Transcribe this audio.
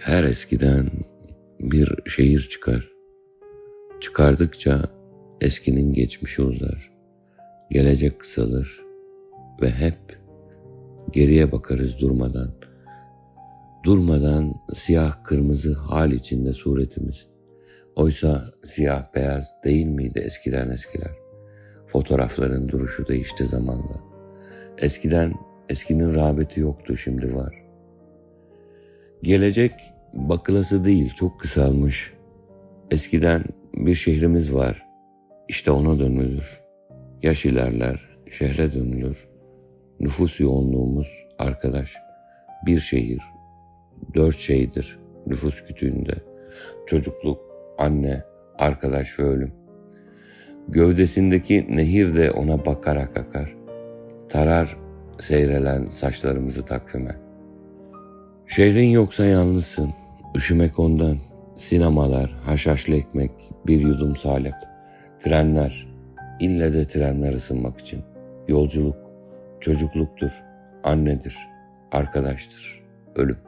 Her eskiden bir şehir çıkar. Çıkardıkça eskinin geçmişi uzar. Gelecek kısalır ve hep geriye bakarız durmadan. Durmadan siyah kırmızı hal içinde suretimiz. Oysa siyah beyaz değil miydi eskiden eskiler? Fotoğrafların duruşu değişti zamanla. Eskiden eskinin rağbeti yoktu şimdi var. Gelecek bakılası değil çok kısalmış. Eskiden bir şehrimiz var. İşte ona dönülür. Yaş ilerler, şehre dönülür. Nüfus yoğunluğumuz arkadaş. Bir şehir, dört şeydir nüfus kütüğünde. Çocukluk, anne, arkadaş ve ölüm. Gövdesindeki nehir de ona bakarak akar. Tarar seyrelen saçlarımızı takvime. Şehrin yoksa yalnızsın. Üşümek ondan. Sinemalar, haşhaşlı ekmek, bir yudum salep. Trenler, ille de trenler ısınmak için. Yolculuk, çocukluktur, annedir, arkadaştır, ölüm.